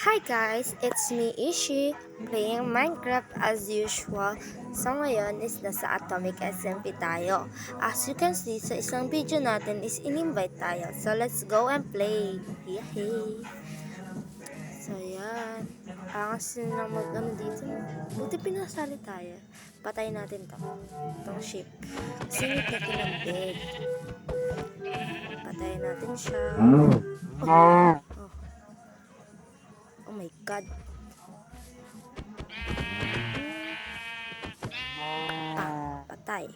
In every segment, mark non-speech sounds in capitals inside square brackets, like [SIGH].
Hi guys, it's me Ishi playing Minecraft as usual. So ngayon is nasa Atomic SMP tayo. As you can see sa isang video natin is in-invite tayo. So let's go and play. Yay! So yan. Angas na mag ano dito. Buti pinasali tayo. Patayin natin to. Itong ship. Singit natin ng bed. Patayin natin siya. Oh. Oh my god. Pa, patay.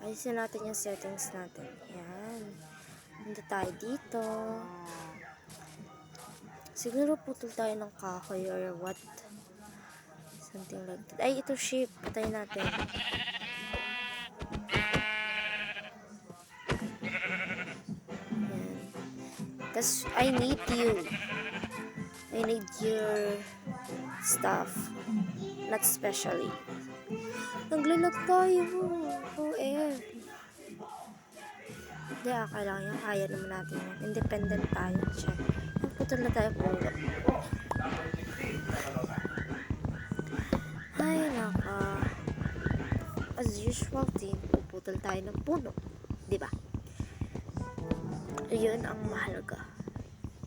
Ayusin natin yung settings natin. Yan. Hindi tayo dito. Siguro putol tayo ng kahoy or what. Something like that. Ay, ito ship. Patay natin. I need you. I need your stuff. Not specially. Naglalag tayo. Eh. Hindi, ah, kailangan yan. Kaya naman natin yan. Independent tayo. Check. Ang putol na tayo pulo. Ay, naka. As usual, team, puputol tayo ng puno. Di ba? Yun ang mahalaga.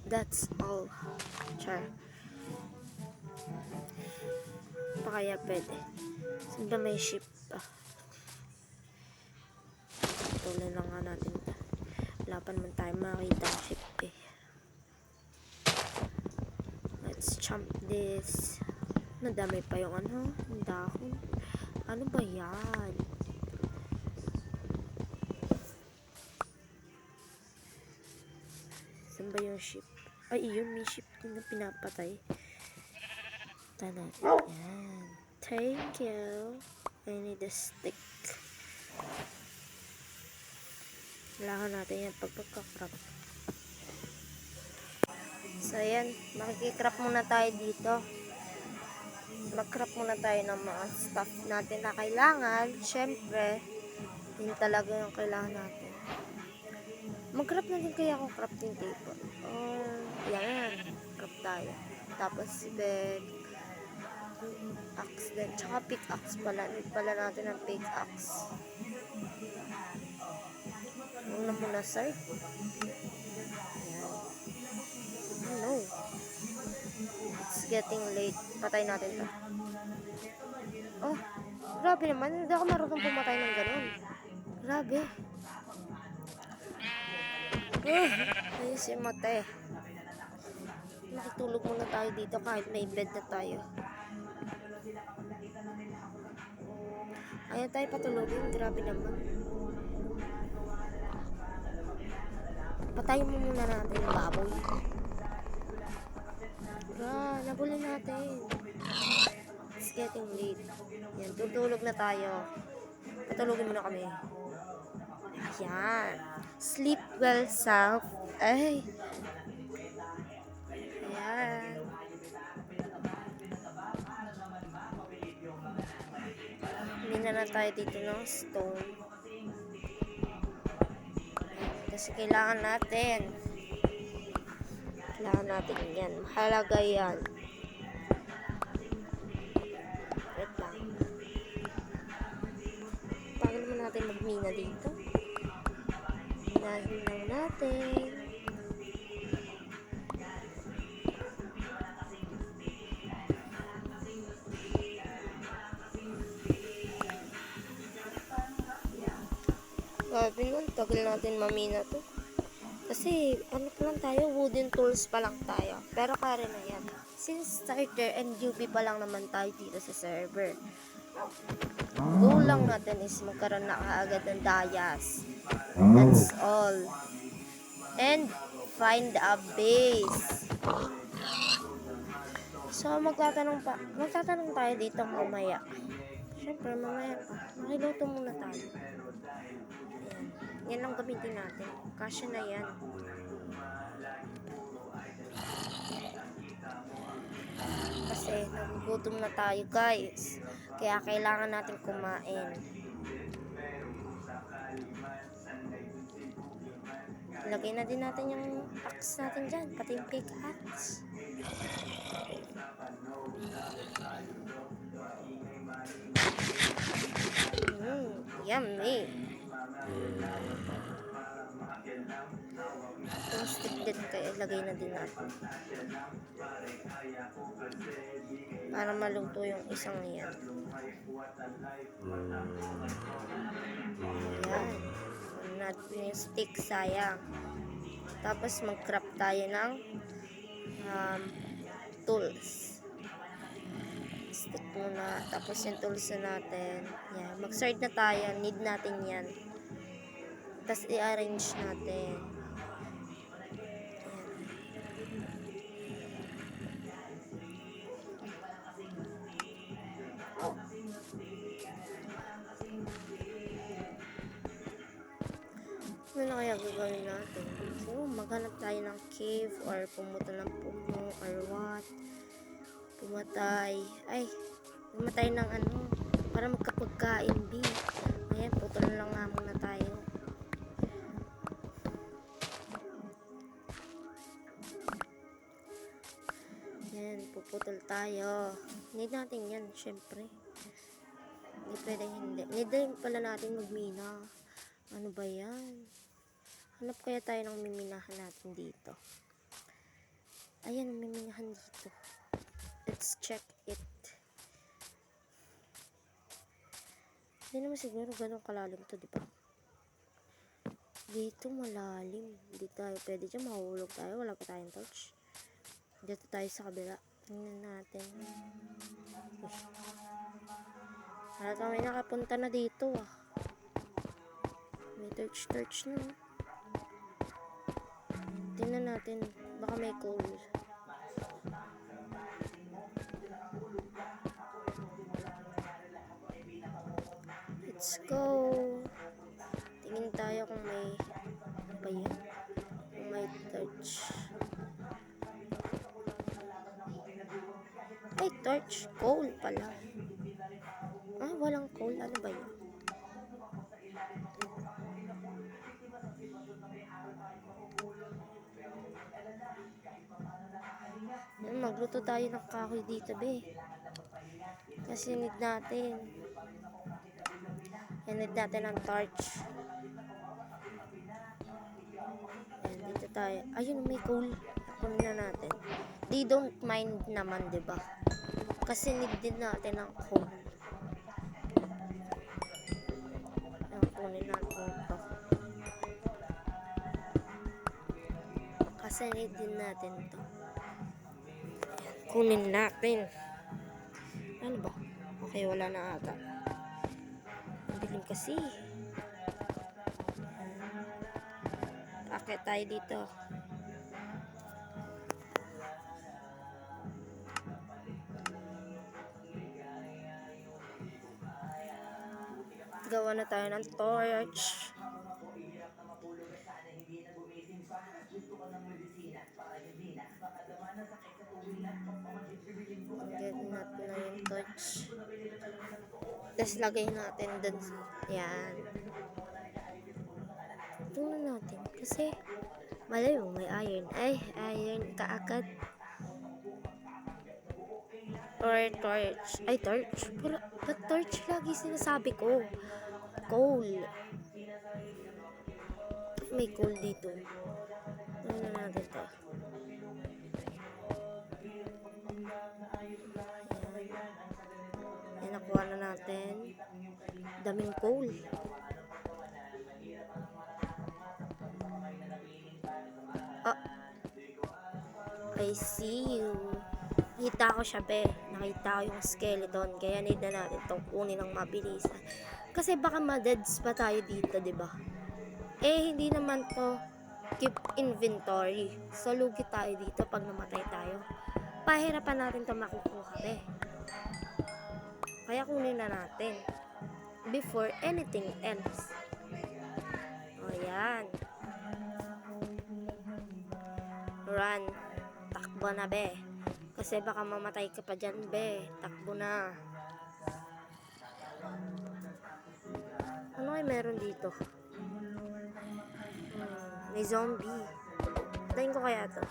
That's all. Char. Pa kaya pwede. Saan ba may ship? Ah. Tuloy lang nga natin. Wala pa naman tayo makita ship eh. Let's jump this. Nadami pa yung ano, dahon. Ano ba yan? Saan ba yung ship? Ay, yun, may ship din na pinapatay. Tanan. Yan. Thank you. I need a stick. Kailangan natin yan pag pagkakrap. So, yan. Makikikrap muna tayo dito. Mag-crop muna tayo ng mga stuff natin na kailangan. Siyempre, yun talaga yung kailangan natin. Mag-crop na din kaya ako crafting table. Or, yan. Crop tayo. Tapos, bed. Axe din. Tsaka pickaxe pala. Need pala natin ng pickaxe. Una muna, sir. Yan. Hello. It's getting late. Patay natin to. Oh, grabe naman. Hindi ako marunong pumatay ng ganun. Grabe. Uh, ayos yung mata eh. Nakitulog muna tayo dito kahit may bed na tayo. Ayaw tayo patulogin. Grabe naman. Patayin mo muna natin yung baboy. Ga, nabuli natin. It's getting late. Yan, tutulog na tayo. Patulogin muna kami. Ayan. Sleep well, self. Ay. Ayan. Mina na tayo dito ng stone. Kasi kailangan natin. Kailangan natin yan. Mahalaga yan. Wait lang. Paano naman natin magmina dito? Minahin lang natin. Grabe nun, tagal natin mamina to. Kasi, ano pa lang tayo, wooden tools pa lang tayo. Pero kaya na yan. Since starter and UP pa lang naman tayo dito sa server. Goal lang natin is magkaroon na kaagad ng dayas. That's all. And, find a base. So, magtatanong pa, magtatanong tayo dito mamaya. Siyempre, mamaya pa. Makiluto muna tayo. Yan lang gamitin natin. Kasya na yan. Kasi nagugutom na tayo guys. Kaya kailangan natin kumain. Lagay na din natin yung axe natin dyan, pati yung pickaxe. Mm, yummy. Stick din kaya lagay na din natin. Para maluto yung isang yan. Ayan. Natin yung stick, sayang. Tapos mag-crop tayo ng um, tools. Stick muna. Tapos yung tools na natin. Yan. Mag-start na tayo. Need natin yan. Tapos i-arrange natin. Ano na kaya gagawin natin? So, maghanap tayo ng cave or pumunta ng puno or what. Pumatay. Ay, pumatay ng ano para magkapagkain, B. Ayan, putol lang nga muna tayo. Need natin yan, syempre. Hindi pwedeng hindi. Need din pala natin magmina. Ano ba yan? Hanap kaya tayo ng miminahan natin dito. Ayan, may minahan dito. Let's check it. Hindi naman siguro ganun kalalim to, di ba? Dito malalim. Hindi tayo pwede dyan. Mahulog tayo. Wala pa tayong torch. Dito tayo sa kabila. Tingnan natin. Uy. Wala kami nakapunta na dito ah. May torch torch na. oh. Tingnan natin. Baka may coal. Let's go. Tingin tayo kung may ano ba yan? Kung may torch. Ay, torch. Coal pala. Ah, walang coal. Ano ba yun? Magluto tayo ng kahoy dito, be. Kasi need natin. Yan, need natin ng torch. Ayan, dito tayo. Ayun, may coal. Kunin na natin. They don't mind naman, di ba? Kasi need din natin ng coal. Ayan, kunin natin ito. Kasi need din natin to. Kunin natin. Ano ba? Okay, wala na ata. Ang dilim kasi. Akit tayo dito. Gawa na tayo ng torch. Get natin na yung torch. Tapos lagay natin dun. Yan. Tingnan natin. Kasi, malay may iron. Ay, iron kaagad. Or torch. Ay, torch. Pero, ba't torch lagi sinasabi ko? Coal. May coal dito. Tingnan natin to. Yan, nakuha na natin. Daming coal. Ah. I see you. Nakita ko siya, be. Nakita ko yung skeleton. Kaya need na natin itong kunin ng mabilisan. Kasi baka ma-deads pa tayo dito, di ba? Eh, hindi naman to keep inventory. So, lugi tayo dito pag namatay tayo. Pahirapan natin to makukuha, be. Kaya kunin na natin. Before anything else. O, yan. Run. Takbo na, be. Kasi baka mamatay ka pa dyan, be. Takbo na. Ano ay meron dito? May zombie. Patayin ko kaya to.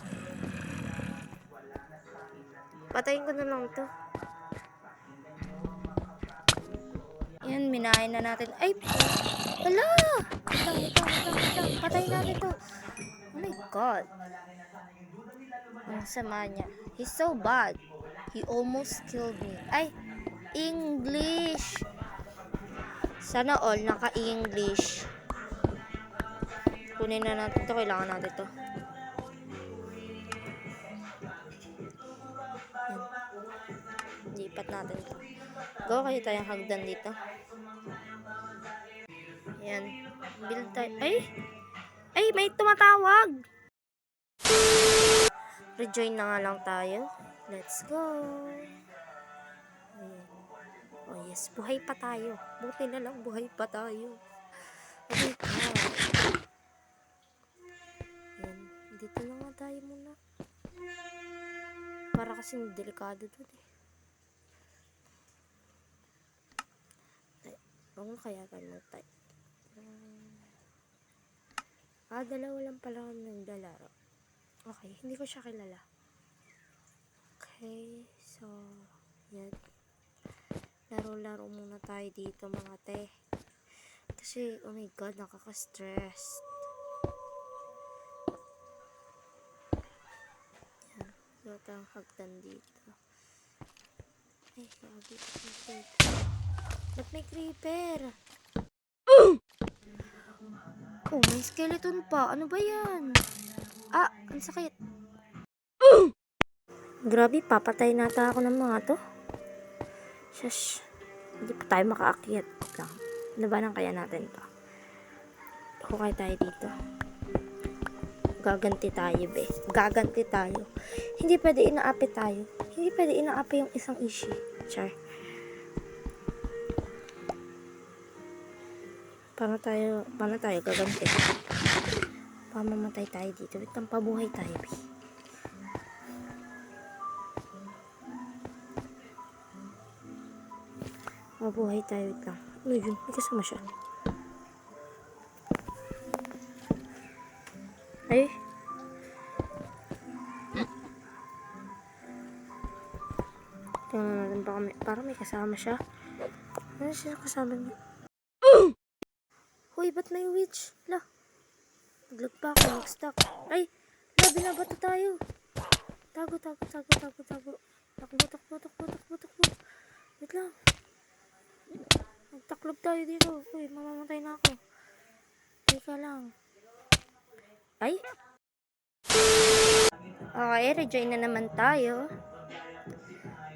Patayin ko na lang to. Yan, minahin na natin. Ay! Hala! Ito, ito, ito. Patayin natin to. Oh my God. Ang sama niya. He's so bad. He almost killed me. Ay! English! Sana all naka-English. Kunin na natin to. Kailangan natin to. Yan. Lipat natin to. Go kayo tayong hagdan dito. Yan. Build tayo. Ay! Ay, may tumatawag! Rejoin na nga lang tayo. Let's go! Ayan. Oh yes, buhay pa tayo. Buti na lang buhay pa tayo. Yan. Dito na nga tayo muna. Para kasing delikado dun eh. Huwag mo kaya tayo mag-type. Ah, dalawa lang pala kami naglalaro. Okay, hindi ko siya kilala. Okay, so, yan. Laro-laro muna tayo dito mga te. Kasi, oh my god, nakaka-stress. Yan, wala tayong hagdan dito. Ay, creeper. Ba't may creeper? [GASPS] Oh, may skeleton pa. Ano ba yan? Ang sakit. [GASPS] Grabe, papatay nata ako ng mga to. Shush. Hindi pa tayo makaakyat lang. Labanan kaya natin to. Hukay tayo dito. Gaganti tayo, be. Gaganti tayo. Hindi pwede inaapi tayo. Hindi pwede inaapi yung isang ishi. Char. Paano tayo, paano tayo gaganti? Pamamatay tayo dito. Wait, lang, pabuhay tayo, be. Mabuhay tayo, wait lang. Ano yun? May kasama siya. Ay. Tingnan natin baka may, parang may kasama siya. Ano siya kasama niya? [CLEARS THROAT] Hoy, ba't may witch? La. Naglag pa ako, nag-stuck. Ay, la, binabato tayo. Tago, tago, tago, tago, tago. Takbo, takbo, takbo, takbo, takbo. Wait lang. Nagtaklog tayo dito. Uy, mamamatay na ako. Teka lang. Ay? Okay, rejoin na naman tayo.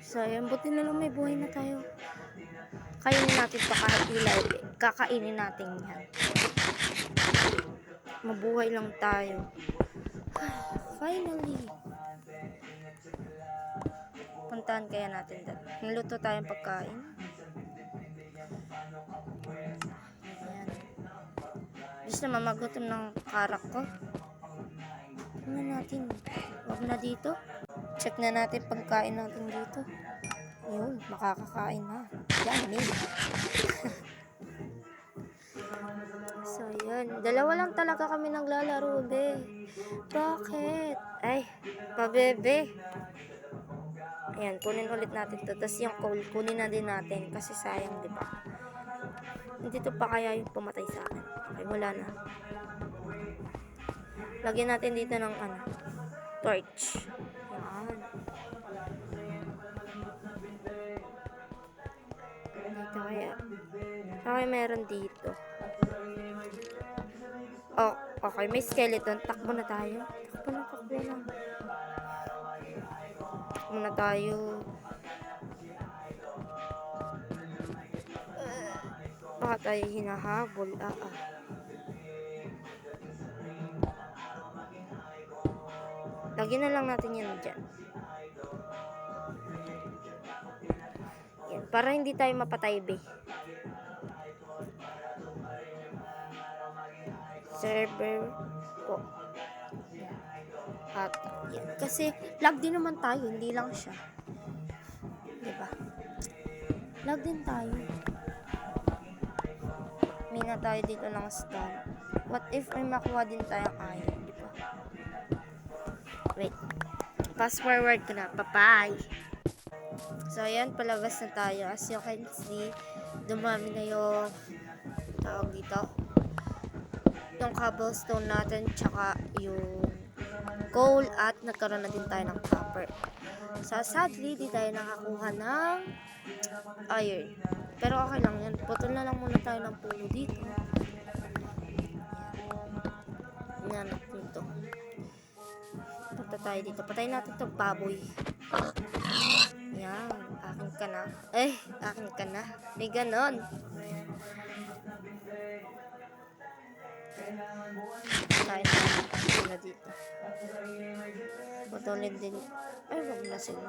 So, yan. Buti na lang may buhay na tayo. Kainin natin pa kahit ilay. Kakainin natin yan. Mabuhay lang tayo. Finally. Puntahan kaya natin doon. Niluto tayong pagkain. Ayan. Diyos naman magutom ng karak ko. Tingnan natin. Huwag na dito. Check na natin pagkain natin dito. Ayun, makakakain na. Yummy. [LAUGHS] so, yun. Dalawa lang talaga kami naglalaro, be. Bakit? Ay, pabebe. Ayan, kunin ulit natin to. Tapos yung coal, kunin na din natin. Kasi sayang, di ba? Hindi to pa kaya yung pumatay sa akin. Okay, wala na. Lagyan natin dito ng ano, torch. Yan. Dito kaya. Okay, meron dito. Oh, okay, may skeleton. Takbo na tayo. Takbo na, takbo na. Takbo na tayo. Uh, baka tayo hinahabol. Ah, ah. Lagyan na lang natin yan dyan. Yan, para hindi tayo mapatay, be. Server po. At, yan. Kasi, lag din naman tayo, hindi lang siya. Diba? Lag din tayo. Mina tayo dito ng stone. What if may makuha din tayong iron, di ba? Wait. Fast forward ko na. Bye-bye. So, ayan, palabas na tayo. As you can see, dumami na yung tawag dito. Yung cobblestone natin, tsaka yung coal at nagkaroon na din tayo ng copper. So, sadly, di tayo nakakuha ng iron. Pero okay lang yan. Putol na lang muna tayo ng puno dito. Yan, dito. Punta tayo dito. Patayin natin itong baboy. Yan, akin ka na. Eh, akin ka na. May ganon. Tayo na dito. Putulin din. Ay, wag na sila.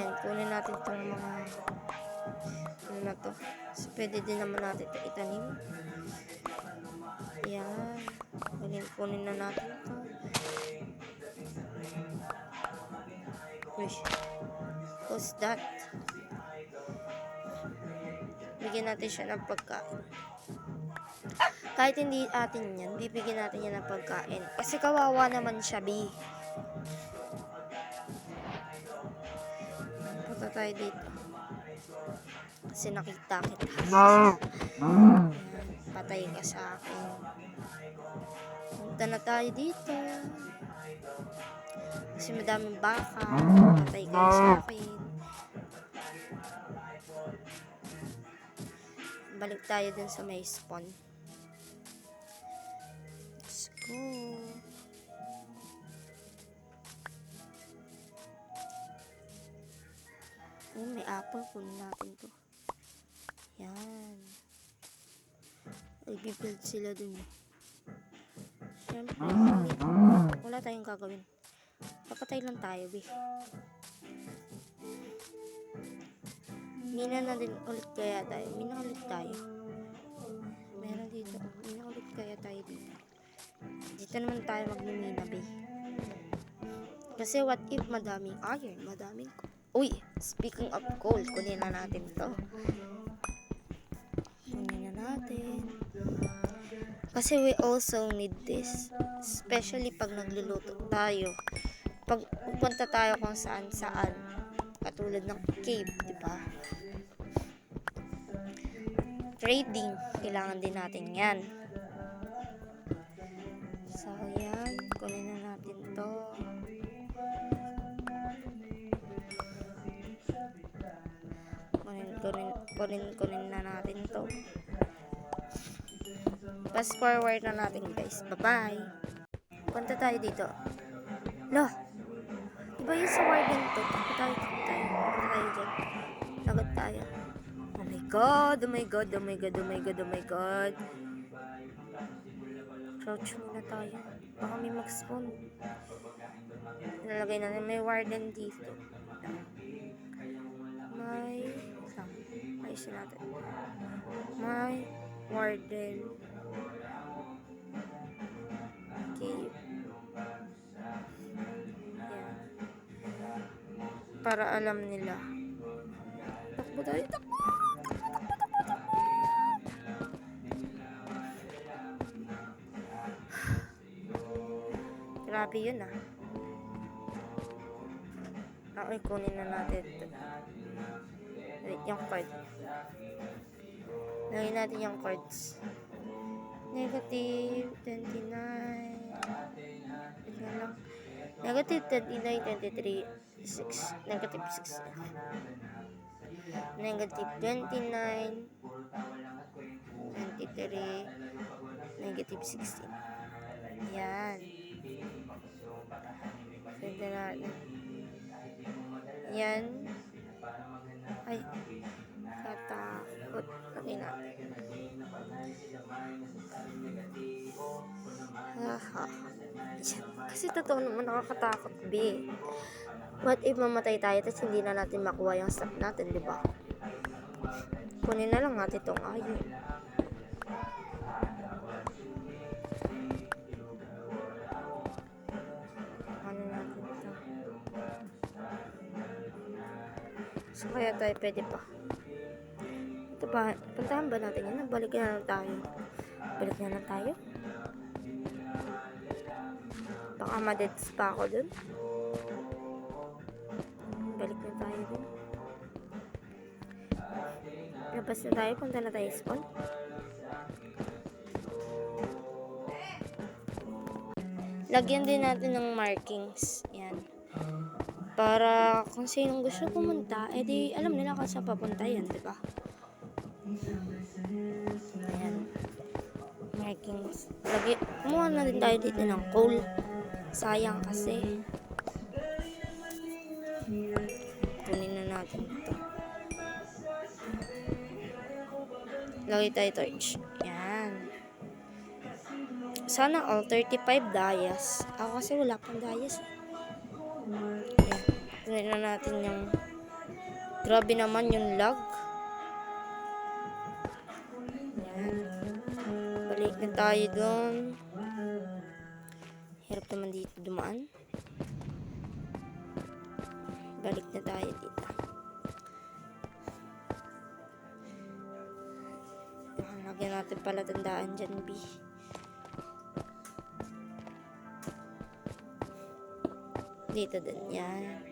Yan, kunin natin itong mga ano na to. So, pwede din naman natin ito itanim. Yan. Kunin, kunin na natin ito. Uy. Who's that? Bigyan natin siya ng pagkain. Kahit hindi atin yan, bibigyan natin yan ng pagkain. Kasi kawawa naman siya, B. Punta tayo dito. Kasi nakita kita. Ayan, Patay ka sa akin. Punta na tayo dito. Kasi madaming baka. Patay kayo sa akin. Balik tayo dun sa may spawn. Go. Ayun, may apple. Kunin natin to. Yan. Nagbibuild sila dun. eh. Siyempre, wala tayong gagawin. Papatay lang tayo, be. Mina na din ulit kaya tayo. Mina ulit tayo. Meron dito. Mina ulit kaya tayo dito. Dito naman tayo magmimina, be. Kasi what if madaming iron, madaming. Uy, speaking of coal, kunin na natin to. Kunin na natin. Kasi we also need this. Especially pag nagluluto tayo. Pag pupunta tayo kung saan saan. Katulad ng cave, di ba? Trading. Kailangan din natin yan. Kunin na natin to. Kunin, kunin, kunin, kunin na natin to. Fast forward na natin guys. Bye-bye. Punta tayo dito. Lo. Diba yung sa warden to? Takot tayo, takot tayo. Takot tayo dyan. Takot tayo. Oh my god, oh my god, oh my god, oh my god, oh my god. Crouch muna tayo. Baka may mag-spawn. Nalagay natin, may warden dito. May... Lang. Ayusin natin. May warden. Okay. Yan. Para alam nila. Takbo tayo, takbo! Grabe yun ah. Okay, kunin na natin ito. Wait, yung card. Lagyan natin yung cards. Negative 29. Wait nga lang. Negative 29, 23, 6. Negative 6. Negative 29, 23, negative 16. Yan. Pwede natin. Yan. Ay. Katakot. Lagay natin. Haha. Kasi totoo naman nakakatakot, B. What if mamatay tayo tapos hindi na natin makuha yung stuff natin, di ba? Kunin na lang natin itong iron. So, kaya tayo pwede pa. Ito ba, puntahan ba natin yan? Balik na lang tayo. Balik na lang tayo. Baka madets pa ako dun. Balik na tayo dun. Labas na tayo, punta na tayo spawn. Lagyan din natin ng markings. Para kung sinong gusto pumunta, edi alam nila kung saan papunta yan, di ba? Ayan. Markings. Lagi, kumuha na din tayo dito ng coal. Sayang kasi. Kunin na natin ito. Lagay tayo torch. Yan. Sana all 35 dayas. Ako kasi wala pang dayas. eh. Kunin na natin yung grabe naman yung lag. Ayan. Balik na tayo doon. Hirap naman dito dumaan. Balik na tayo dito. Lagyan natin pala tandaan dyan, B. Dito din yan.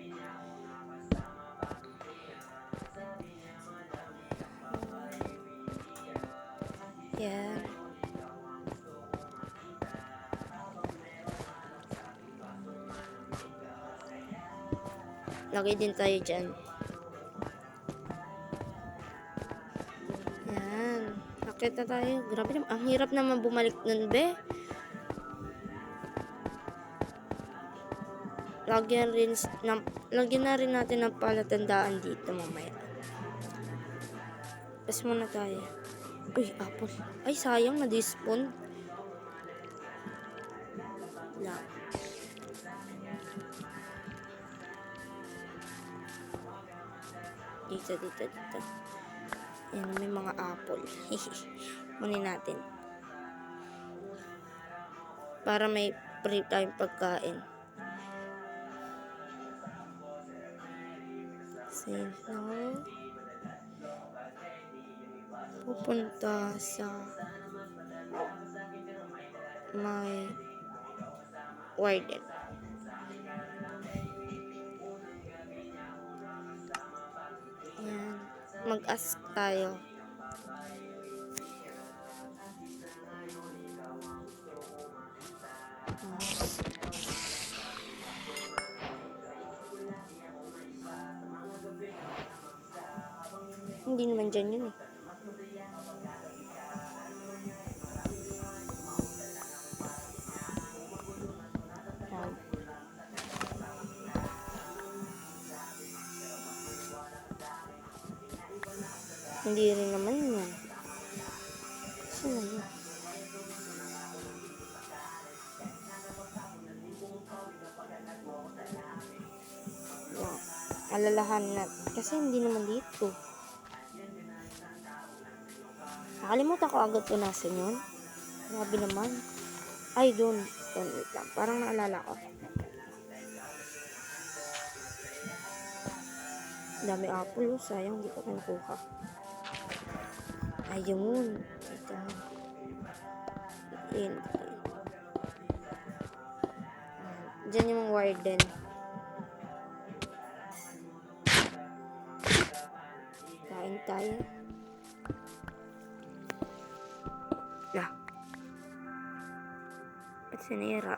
Yan. Lagay din tayo dyan. Yan. Akit na tayo. Grabe naman. Ang hirap naman bumalik nun, be. Lagyan rin, na, lagyan na rin natin ng palatandaan dito mamaya. Pas muna tayo. Uy, apple. Ay, sayang, na-despawn. Wala. Dito, dito, dito. Yan, may mga apple. [LAUGHS] Kunin natin. Para may free time pagkain. Sino? Pupunta sa may warden. Ayan. Mag-ask tayo. Hindi naman dyan yun eh. Hindi rin naman. Saan na yun? Yan. Alalahan na. Kasi hindi naman dito. Nakalimutan ko agad punasan yun. Grabe naman. Ay, doon. Doon, lang. Parang naalala ko. Dami apple, oh. Sayang, hindi ko pa. Ayun. Ito. Yun. Diyan yung warden. Kain tayo. Lah. Ba't sinira?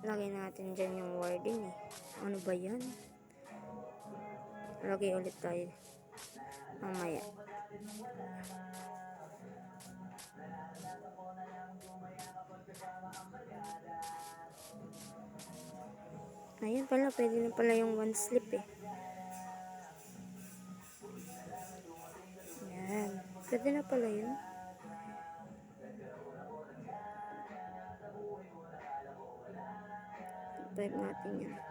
Lagay natin dyan yung warden eh. Ano ba yan? Lagay ulit tayo. Mamaya. Ayan pala, pwede na pala yung one slip eh. Ayan. Pwede na pala yun. Type natin yan.